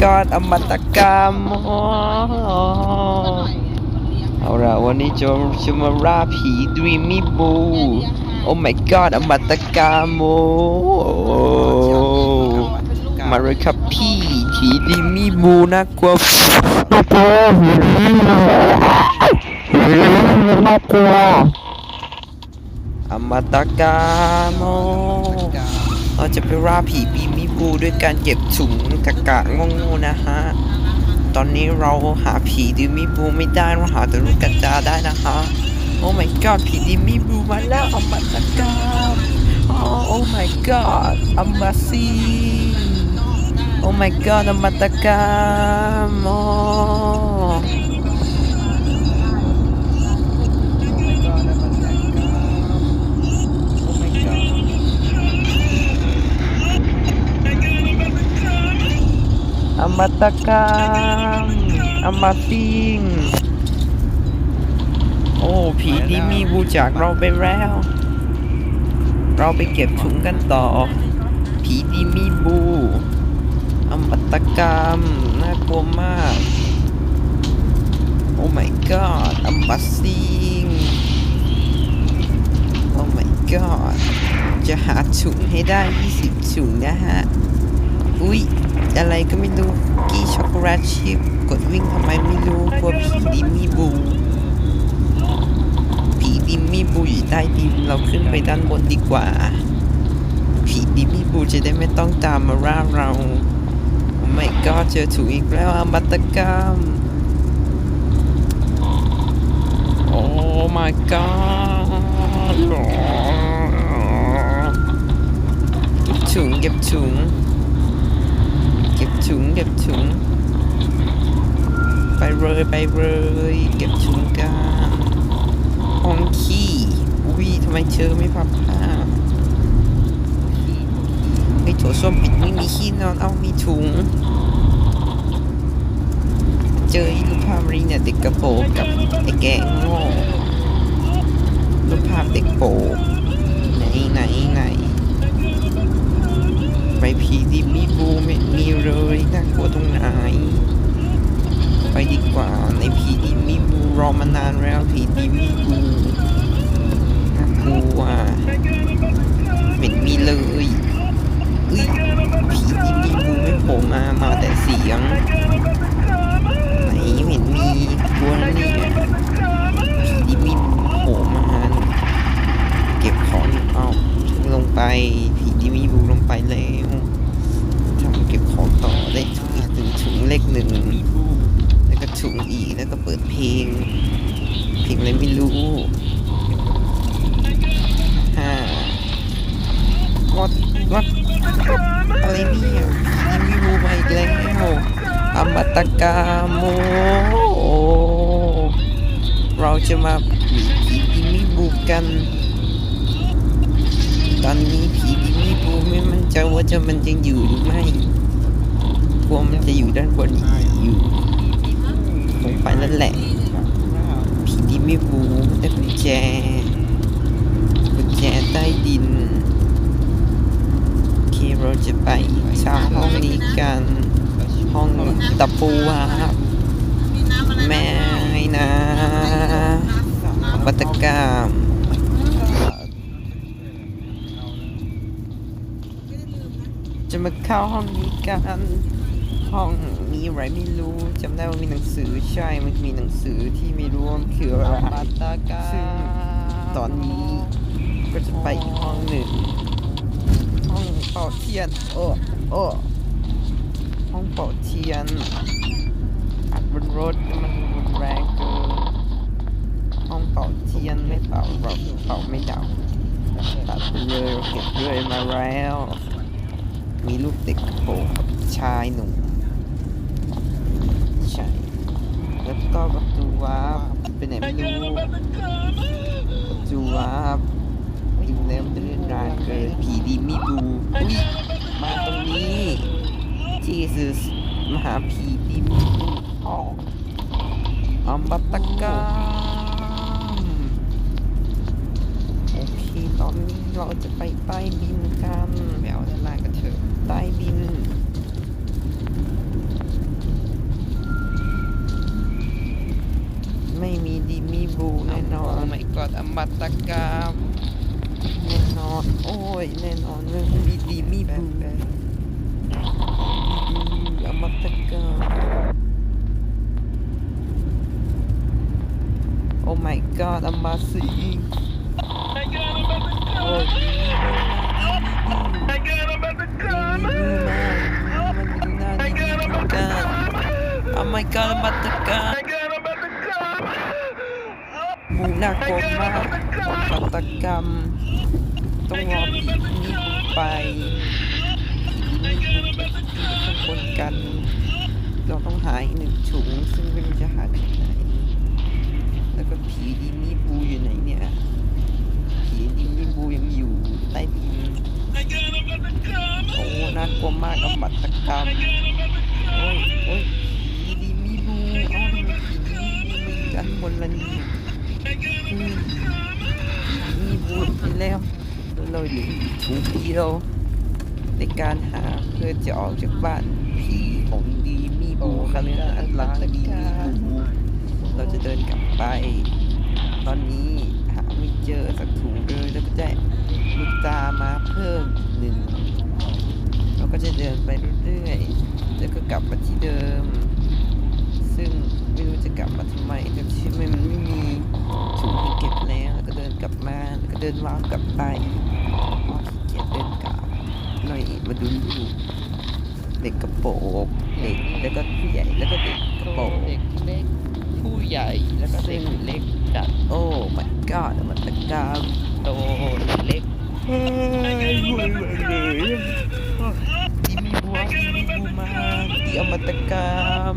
god อมตะกรรมโอ้เอาละวันนี้จะจะมาล่าผี Dreamy Boo โอ้ my god อมตะกรรมโอ้มาเลยครับพี่ผี Dreamy Boo น่ากลัวน่ากลัวน่ากลัวอมตะกรรมโอ้เราจะไปล่าผีบีม บูด้วยการเก็บถุงกะกะงงๆนะฮะ ตอนนี้เราหาผีดิมิบูไม่ได้เราหาแต่ลูกกระจาได้นะคะโอ้ my god ผีดิมิบูมาแล้วอมตะกรรมโอ้ oh my god อมซีโอ้ my god อมตะกรรมโอ้ Oh my god อมตะกรรมอมซิงโอ้ ผีดีมีบูจากเราไปแล้ว เราไปเก็บถุงกันต่อ ผีดีมีบูอมตะกรรมน่ากลัวมาก โอ้ my god อมซิงโอ้ my god จะหาถุงให้ได้ 20ถุงนะฮะ อุ๊ย อะไรก็ไม่รู้ กี้ช็อกโกแลตชิพกดวิ่งทำไมไม่รู้กลัวผีดิมมี่บู ผีดิมมี่บูอยู่ใต้ดินเราขึ้นไปด้านบนดีกว่า ผีดิมมี่บูจะได้ไม่ต้องตามมาร่าเราโอ้ my god เจอถุงอีกแล้วอมตะกรรมโอ้ my god เก็บถุงเก็บถุง ก็บถุงเก็บถุง ไปเลยไปเลยเก็บถุงกันห้องขี้อุ้ยทำไมเชอไม่พับผ้าไอ้โถส้วมปิดไม่มีขี้นอนเอามีถุง เจอรูปภาพนี้เนี่ยเด็กกระโปงกับไอ้แกงโง่รูปภาพเด็กโปไหนไหนไหน ไปผีดิมีบูไม่มีเลยน่ากลัวตรงไหน ไปดีกว่าในผีดิมีบูรอมานานแล้วผีดิมีบูน่ากลัวไม่มีเลยอุ้ยผีดิมีบูไม่โผล่มามาแต่เสียงไหนไม่เห็นมีกลัวนะเนี่ยผีดิมีบูโผล่มาเก็บของเอาลงไป ผีดิมีบูลงไปแล้วทำเก็บของต่อได้ถุงอีกหนึ่งถุงเลขหนึ่งแล้วก็ถุงอีกแล้วก็เปิดเพลง เพลงอะไรไม่รู้ห้าวัดวัดอะไรเนี่ยผีดิมีบูมาอีกแล้วอมตะกาโมเราจะมาผีดิมิบูกัน ตอนนี้ผี ไม่มั่นใจว่าจะมันจะอยู่หรือไม่กลัวมันจะอยู่ด้านบนอยู่คงไปแล้วแหละผีดิมิบูได้กุญแจกุญแจใต้ดินโอเคเราจะไปเช่าห้องนี้กันห้องตะปูครับแม่นะวัตกรรม จะมาเข้าห้องนี้กันห้องมีอะไรไม่รู้จำได้ว่ามีหนังสือใช่มันมีหนังสือที่ไม่รู้ว่ามันคืออะไรซึ่งตอนนี้ก็จะไปอีกห้องหนึ่ง ห้องเป่าเทียน โอ้โอ้ห้องเป่าเทียนอัดบนรถมันรุนแรงเกินห้องเป่าเทียนไม่เป่าเราเป่าไม่ดับตัดไปเลยเราเก็บเรื่อยมาแล้ว มีลูกเด็กกระโปรงกับชายหนุ่มใช่แล้วก็ประตูวาร์ปไปไหนไม่รู้ประตูวาร์ปอยู่แล้วมันจะเลื่อนรานเกินผีดีไม่ดูอุ้ยมาตรงนี้ Jesus มาหาผีดีไม่ดูอ๋ออัมบัตกรรมโอเคตอนนี้เราจะไปใต้ดินกันแมวด้านล่างกันเถอะ ไต้ดิน ไม่มีดีมีบูแน่นอนไม่กอดอมตะกาแน่นอน โอ้ย แน่นอนเรื่มีดีมีบูอมตะกาโอ้ my god อมบาสี Oh my. กลัวมากฆาตกรรมต้องรอผีนี่บูไปผีนี่บูไปข้างบนกัน เราต้องหาอีกหนึ่งถุง ซึ่งไม่รู้จะหาที่ไหน แล้วก็ผีดีนี่บูอยู่ไหนเนี่ย ผีดีนี่บูยังอยู่ใต้ดินโอ้น่ากลัวมากอมตะกรรม โอ้ยโอ้ยผีดีมีบูเอ้าทำไมผีดีมีบูอยู่ด้านบนล่ะเนี่ย อืมมีบูดไปแล้วเราเหลืออี กถุงเดียวในการหาเพื่อจะออกจากบ้านผีของดีมีบูคันนี้ล้างดีมีบูเราจะเดินกลับไป ตอนนี้หาไม่เจอสักถุงเลยแล้วก็ได้ลูกตามาเพิ่มอีกหนึ่งเราก็จะเดินไปเรื่อยๆแล้วก็กลับมาที่เดิม ซึ่งไม่รู้จะกลับมาทำไมแต่ที่มันไม่มีถุงเก็บแล้วแล้วก็เดินกลับมาแล้วก็เดินวาวกลับไปอ๋อขี้เกียจเดินกลับหน่อย มาดูลูกเด็กกระโปรงเด็กแล้วก็ผู้ใหญ่แล้วก็เด็กกระโปรงเด็กเล็กผู้ใหญ่แล้วก็เด็กเล็กจัดโอ้ my god มันตะกรรมโตเล็กเฮ้ยรวยเลยดีมีบัวดีมีบูมาดีอมตะกรรม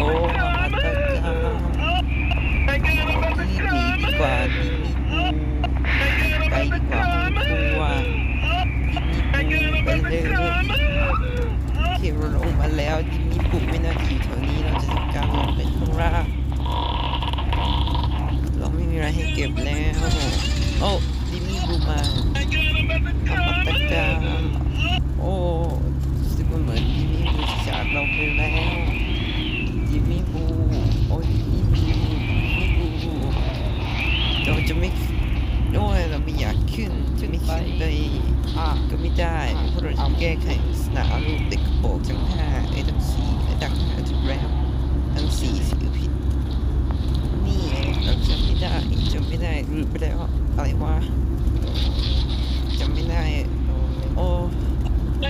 โอ้อมตะกรรม ดีดีดีกว่าดีมีบูไปดีกว่าห้องครัวดีมีบูไปเลยเคเรา ลงมาแล้วดีมีบูไม่น่าจะอยู่แถวนี้เราจะทำการลงไปข้างล่างเราไม่มีอะไรให้เก็บแล้ว โอ้ดีมีบูมาอมตะกรรมโอ้ซึ่งมันเหมือนดีมีบูจะจากเราไปแล้วดีมีบูโอ้ยดีมีบูดีมีบู เราจะไม่โอ้ยเรา ไม่อยากขึ้นจะไม่ขึ้นไปอะก็ไม่ได้เพราะเราจะแก้ไขสนามรูปเด็กกระโปงทั้งห้าไอ้ทั้งสี่ไอ้ทั้งห้าจุดแล้วทั้งสี่สิวผิด นี่เราจำไม่ได้จำไม่ได้ลืมไปแล้วอะไรวะจำไม่ได้ โอ้ลื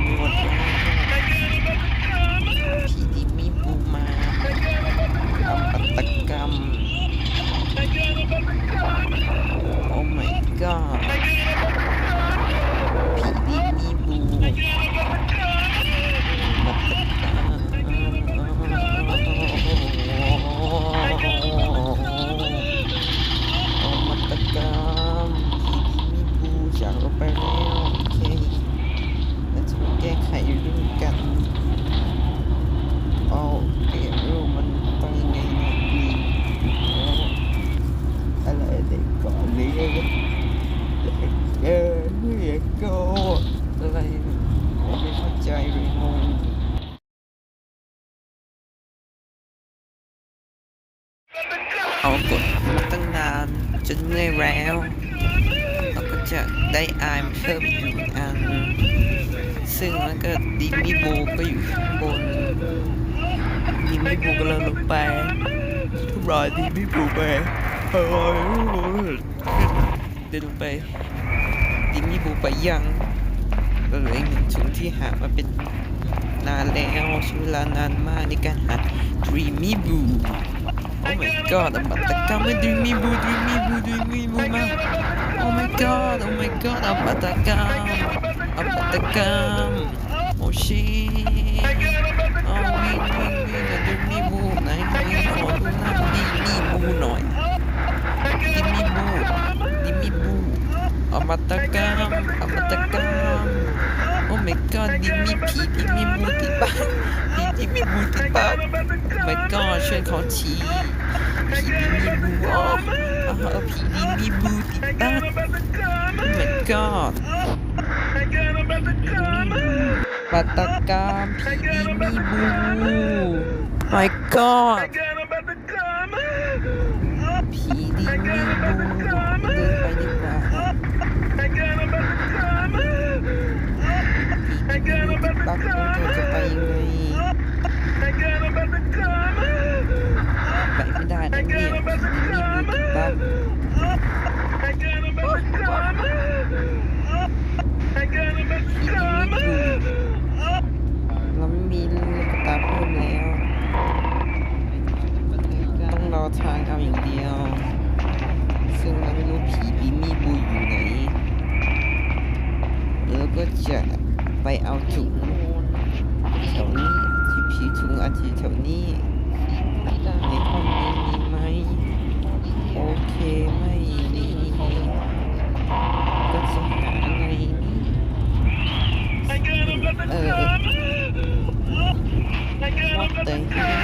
มหมดแล้วพีดีมีบูมาทำปัตตกรรม โอ้ my god ผีดีมีบูมัตตกรรมโอ้มัตตกรรมผีดีมีบูจากเราไปแล้วโอเคเราจะมาแก้ไขเรื่องกันโอ้เกมรูมันต้องยังไงนะดีโอ้อะไรเด็กก่อนเลี้ยง เออเรียกโกอะไรผมไม่เข้า ใจเลยงงเอากดมาตั้งนานจนเมื่อยแล้วเราก็จะได้อายมาเพิ่มอีกอัน ซึ่งมันก็ดิมิโบก็อยู่ข้างบนดิมิโบก็เลยลงไปรอดิมิโบไปเออเดินลงไปดิมีบูไปยัง ก็เหลืออีกหนึ่งถุงที่หามาเป็นนานแล้วใช้เวลานานมากในการหา Dreamy Boo โอ้ my god อมตะกรรมไม่ Dreamy Boo Dreamy Boo Dreamy Boo มา Oh my god Oh my god อมตะกรรมอมตะกรรม Oh shit เอาวิ่งวิ่งวิ่งกับ Dreamy Boo ไหนไหนขอดูหน้า Dreamy Boo หน่อย Dreamy Boo Dreamy Boo อมตะกรรมอมตะกรรม my god ดิมีผีดิมีบูติดบ้านผีดิมีบูติดบ้าน Oh my god ช่วยเขาทีผีดิมีบูอ๋อเอาผีดิมีบูติดบ้าน Oh my god ปัตตกรรมผีดิมีบู My god ผีดีไม่ดูเดินไปดีกว่าผีดีไม่ดูบักตัวเธอจะไปยังไงไปไม่ได้นะเนี่ยผีดีไม่ดูบักผีดีไม่ดูเราไม่มีลูกตาเพิ่มแล้ว ต้องรอ ทางเอาอย่างเดียว ซึ่งเราไม่รู้ผีบีมีบูอยู่ไหนแล้วก็จะไปเอาถุงแถวนี้ที่ผีถุงอาทิแถวนี้ในห้องนี้มีไหมโอเคไม่มีก็จะหาไงเออ What the hell